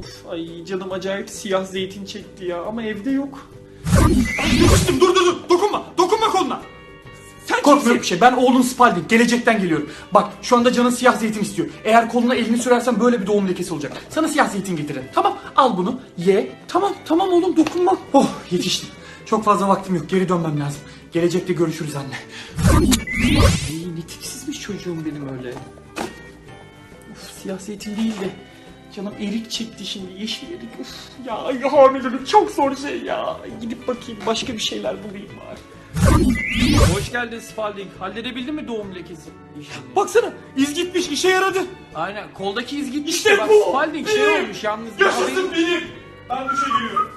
Of ay canım acayip siyah zeytin çekti ya ama evde yok. Kıstım dur dur dur dokunma dokunma koluna. Sen Korkmuyorum bir şey. Ben oğlun Spalding. Gelecekten geliyorum. Bak şu anda canın siyah zeytin istiyor. Eğer koluna elini sürersen böyle bir doğum lekesi olacak. Sana siyah zeytin getirin. Tamam al bunu. Ye. Tamam tamam oğlum dokunma. Oh yetiştim. Çok fazla vaktim yok. Geri dönmem lazım. Gelecekte görüşürüz anne. Ay ne tipsizmiş çocuğum benim öyle. Of siyah zeytin değil de. Canım erik çekti şimdi yeşil erik. Uf, ya ay, hamilelik çok zor şey ya. Gidip bakayım başka bir şeyler bulayım bari. Hoş geldin Spalding. Halledebildin mi doğum lekesi? Baksana iz gitmiş işe yaradı. Aynen koldaki iz gitmiş. İşte Bak, bu. Spalding şey Benim. olmuş yalnız. Yaşasın benim. Ben duşa giriyorum.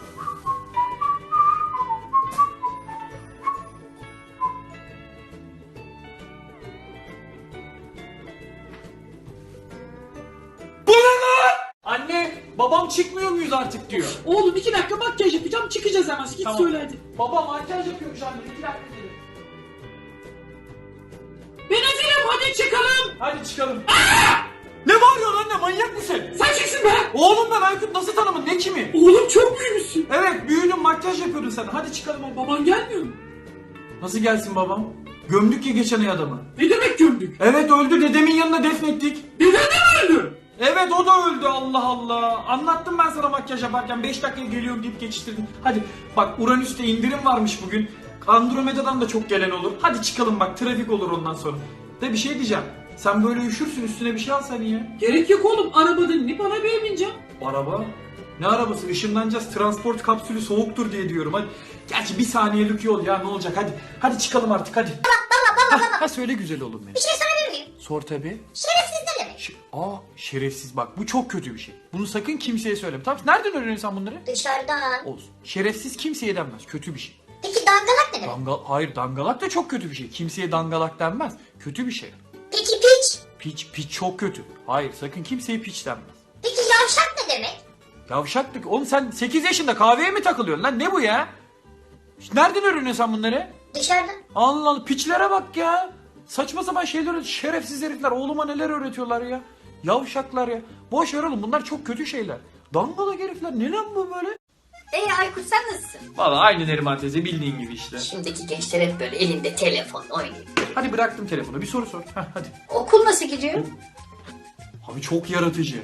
Babam çıkmıyor muyuz artık diyor. Oğlum iki dakika makyaj yapacağım çıkacağız hemen. Git Tamam. söyle hadi. Baba makyaj yapıyormuş anne. İki dakika gelin. Ben hazırım hadi çıkalım. Hadi çıkalım. ne bağırıyorsun anne manyak mısın? Sen kimsin be? Oğlum ben Aykut nasıl tanımın ne kimi? Oğlum çok büyümüşsün. Evet büyüdüm makyaj yapıyordun sen. Hadi çıkalım hadi. Baban gelmiyor mu? Nasıl gelsin babam? Gömdük ya geçen ay adamı. Ne demek gömdük? Evet öldü dedemin yanına defnettik. Deden de mi öldü? Evet o da öldü Allah Allah. Anlattım ben sana makyaj yaparken 5 dakikaya geliyorum deyip geçiştirdin. Hadi bak Uranüs'te indirim varmış bugün. Andromeda'dan da çok gelen olur. Hadi çıkalım bak trafik olur ondan sonra. De bir şey diyeceğim. Sen böyle üşürsün üstüne bir şey alsan ya. Gerek yok oğlum arabada inip arabaya bineceğim. Araba? Ne arabası? Işınlanacağız. Transport kapsülü soğuktur diye diyorum. Hadi. Gerçi bir saniyelik yol ya ne olacak hadi. Hadi çıkalım artık hadi. Baba baba baba. Ha, söyle güzel oğlum benim. Bir şey sorabilir miyim? Sor tabi. Şerefsiz ne? Ş- Aa şerefsiz bak bu çok kötü bir şey. Bunu sakın kimseye söyleme. Tamam nereden öğreniyorsun sen bunları? Dışarıdan. Olsun. Şerefsiz kimseye denmez. Kötü bir şey. Peki dangalak ne demek? Dangal hayır dangalak da çok kötü bir şey. Kimseye dangalak denmez. Kötü bir şey. Peki piç? Piç piç çok kötü. Hayır sakın kimseye piç denmez. Peki yavşak ne demek? Yavşaklık. Oğlum sen 8 yaşında kahveye mi takılıyorsun lan? Ne bu ya? Nereden öğreniyorsun sen bunları? Dışarıdan. Allah Allah piçlere bak ya. Saçma sapan şeyler şerefsiz herifler oğluma neler öğretiyorlar ya. Yavşaklar ya. Boş ver oğlum bunlar çok kötü şeyler. Dangalak herifler ne lan bu böyle? Ee Aykut sen nasılsın? Valla aynı Neriman teyze bildiğin gibi işte. Şimdiki gençler hep böyle elinde telefon oynuyor. Hadi bıraktım telefonu bir soru sor. Heh, hadi. Okul nasıl gidiyor? Abi çok yaratıcı.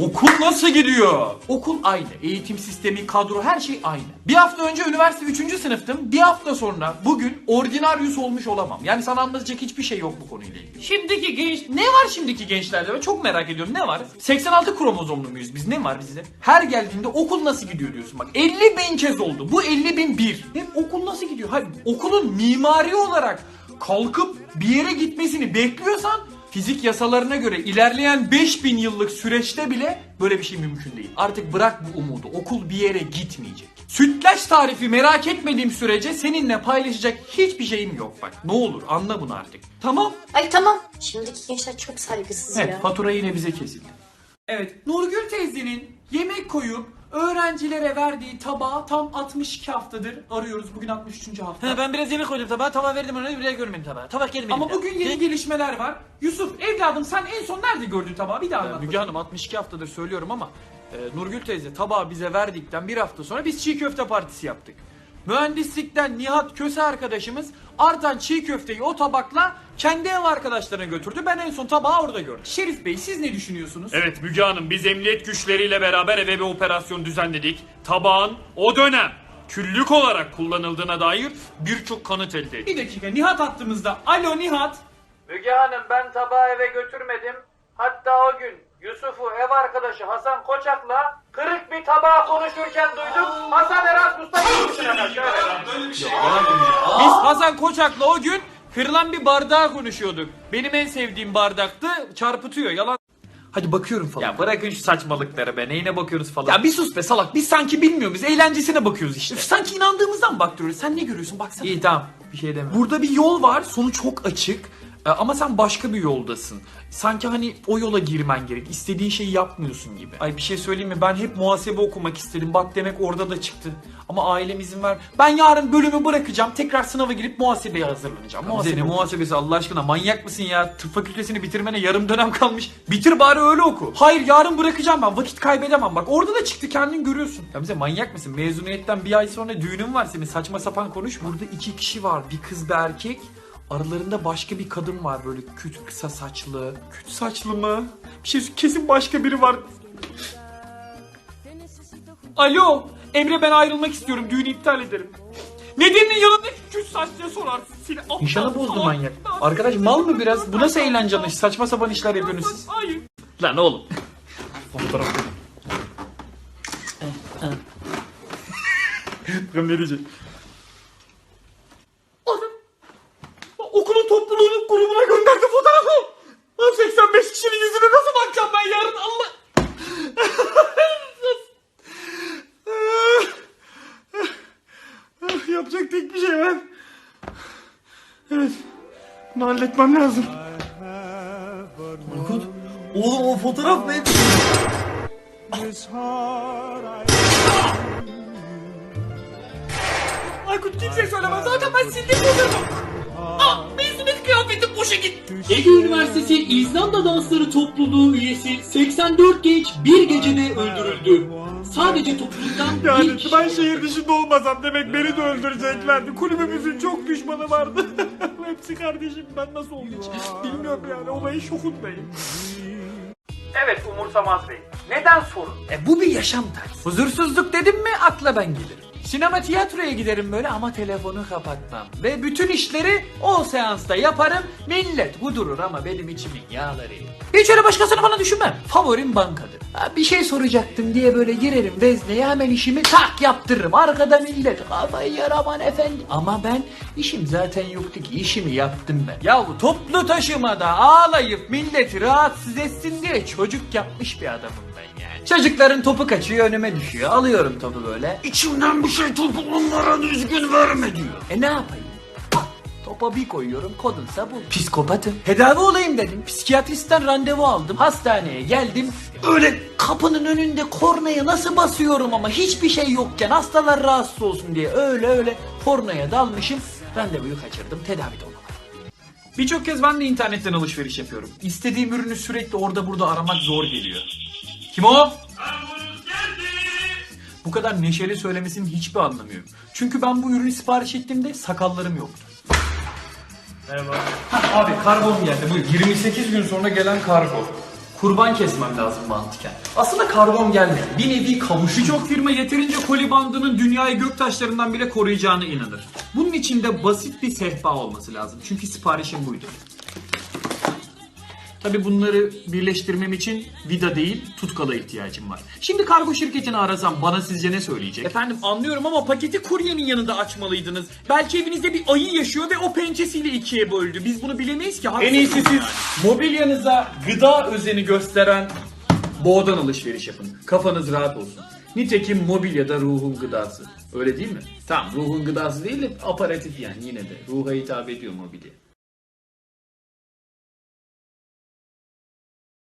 Okul nasıl gidiyor? Okul aynı. Eğitim sistemi, kadro her şey aynı. Bir hafta önce üniversite 3. sınıftım. Bir hafta sonra bugün ordinaryus olmuş olamam. Yani sana anlatacak hiçbir şey yok bu konuyla ilgili. Şimdiki genç... Ne var şimdiki gençlerde? Ben çok merak ediyorum. Ne var? 86 kromozomlu muyuz biz? Ne var bizde? Her geldiğinde okul nasıl gidiyor diyorsun. Bak 50 bin kez oldu. Bu 50 bin bir. Hem okul nasıl gidiyor? Hayır okulun mimari olarak kalkıp bir yere gitmesini bekliyorsan Fizik yasalarına göre ilerleyen 5000 yıllık süreçte bile böyle bir şey mümkün değil. Artık bırak bu umudu. Okul bir yere gitmeyecek. Sütlaç tarifi merak etmediğim sürece seninle paylaşacak hiçbir şeyim yok bak. Ne olur anla bunu artık. Tamam. Ay tamam. Şimdiki gençler çok saygısız Evet ya. fatura yine bize kesildi. Evet Nurgül teyzenin yemek koyup öğrencilere verdiği tabağı tam 62 haftadır arıyoruz. Bugün 63. hafta. He, ben biraz yemek koydum tabağa. Tabağı verdim ona bile görmedim tabağı. Tabak gelmedi. Ama bugün yeni Ge- gelişmeler var. Yusuf evladım sen en son nerede gördün tabağı? Bir daha anlat. Müge Hanım 62 haftadır söylüyorum ama e, Nurgül teyze tabağı bize verdikten bir hafta sonra biz çiğ köfte partisi yaptık. Mühendislikten Nihat Köse arkadaşımız artan çiğ köfteyi o tabakla kendi ev arkadaşlarına götürdü. Ben en son tabağı orada gördüm. Şerif Bey siz ne düşünüyorsunuz? Evet Müge Hanım biz emniyet güçleriyle beraber eve bir operasyon düzenledik. Tabağın o dönem küllük olarak kullanıldığına dair birçok kanıt elde ettik. Bir dakika Nihat hattımızda. Alo Nihat. Müge Hanım ben tabağı eve götürmedim. Yusuf'u ev arkadaşı Hasan Koçak'la kırık bir tabağı konuşurken duydum. Hasan Erasmus'ta Biz Hasan Koçak'la o gün kırılan bir bardağı konuşuyorduk. Benim en sevdiğim bardaktı. Çarpıtıyor yalan. Hadi bakıyorum falan. Ya bırakın şu saçmalıkları be. Neyine bakıyorsunuz falan. Ya bir sus be salak. Biz sanki bilmiyoruz. Eğlencesine bakıyoruz işte. Üf, sanki inandığımızdan baktırıyoruz. Sen ne görüyorsun? Baksana. İyi tamam. Bir şey demiyorum. Burada bir yol var. Sonu çok açık. E, ama sen başka bir yoldasın. Sanki hani o yola girmen gerek. İstediğin şeyi yapmıyorsun gibi. Ay bir şey söyleyeyim mi? Ben hep muhasebe okumak istedim. Bak demek orada da çıktı. Ama ailem izin ver. Ben yarın bölümü bırakacağım. Tekrar sınava girip muhasebeye hazırlanacağım. Muhasebe ne muhasebesi Allah aşkına? Manyak mısın ya? Tıp fakültesini bitirmene yarım dönem kalmış. Bitir bari öyle oku. Hayır yarın bırakacağım ben. Vakit kaybedemem. Bak orada da çıktı kendin görüyorsun. Ya bize manyak mısın? Mezuniyetten bir ay sonra düğünün var senin. Saçma sapan konuş. Burada iki kişi var. Bir kız bir erkek. Aralarında başka bir kadın var böyle küt kısa saçlı. Küt saçlı mı? Bir şey kesin başka biri var. Alo Emre ben ayrılmak istiyorum düğünü iptal ederim. Nedeninin yanındaki küt saçlıya sorarsın seni aptal Nişanı bozdu salak. manyak. Arkadaş mal mı biraz? Bu nasıl eğlence anlayışı? Saçma sapan işler yapıyorsunuz siz. Hayır. Lan oğlum. Bakalım ne diyecek? Adam okulun topluluğunun grubuna gönderdi fotoğrafı. Lan 85 kişinin yüzüne nasıl bakacağım ben yarın Allah. Yapacak tek bir şey var. Evet. Bunu halletmem lazım. Aykut. Oğlum o fotoğraf ne? Aykut kimseye söyleme. Zaten ben sildim fotoğrafı. Boşa gitti. Ege Üniversitesi İzlanda Dansları Topluluğu üyesi 84 genç bir gecede öldürüldü. Sadece topluluktan bir Yani kişi... ben şehir dışında olmasam demek beni de öldüreceklerdi. Kulübümüzün çok düşmanı vardı. Hepsi kardeşim ben nasıl oldu hiç bilmiyorum yani olayın şokundayım. Evet umursamaz bey. Neden sorun? E bu bir yaşam tarzı. Huzursuzluk dedim mi akla ben gelirim. Sinema tiyatroya giderim böyle ama telefonu kapatmam. Ve bütün işleri o seansta yaparım. Millet kudurur ama benim içimin yağları. Hiç öyle başkasını bana düşünmem. Favorim bankadır. Ha, bir şey soracaktım diye böyle girerim vezneye hemen işimi tak yaptırırım. Arkada millet kafayı yer aman efendi. Ama ben işim zaten yoktu ki işimi yaptım ben. Yahu toplu taşımada ağlayıp milleti rahatsız etsin diye çocuk yapmış bir adamım ben. Çocukların topu kaçıyor önüme düşüyor. Alıyorum topu böyle. İçimden bir şey topu onlara düzgün verme diyor. E ne yapayım? Topa bir koyuyorum kodunsa bu. Psikopatım. Tedavi olayım dedim. Psikiyatristten randevu aldım. Hastaneye geldim. Öyle kapının önünde kornaya nasıl basıyorum ama hiçbir şey yokken hastalar rahatsız olsun diye öyle öyle kornaya dalmışım. Randevuyu kaçırdım. Tedavi de olamadım. Birçok kez ben de internetten alışveriş yapıyorum. İstediğim ürünü sürekli orada burada aramak zor geliyor. Kim o? Bu kadar neşeli söylemesinin hiçbir anlamı yok. Çünkü ben bu ürünü sipariş ettiğimde sakallarım yoktu. Merhaba. abi kargom geldi. Bu 28 gün sonra gelen kargo. Kurban kesmem lazım mantıken. Aslında kargom gelmedi. Bir nevi kavuşu. Birçok firma yeterince koli bandının dünyayı göktaşlarından bile koruyacağına inanır. Bunun için de basit bir sehpa olması lazım. Çünkü siparişim buydu. Tabi bunları birleştirmem için vida değil tutkala ihtiyacım var. Şimdi kargo şirketini arasam bana sizce ne söyleyecek? Efendim anlıyorum ama paketi kuryenin yanında açmalıydınız. Belki evinizde bir ayı yaşıyor ve o pençesiyle ikiye böldü. Biz bunu bilemeyiz ki. En iyisi siz mobilyanıza gıda özeni gösteren boğadan alışveriş yapın. Kafanız rahat olsun. Nitekim mobilyada ruhun gıdası. Öyle değil mi? Tamam ruhun gıdası değil de aparatif yani yine de. Ruha hitap ediyor mobilya.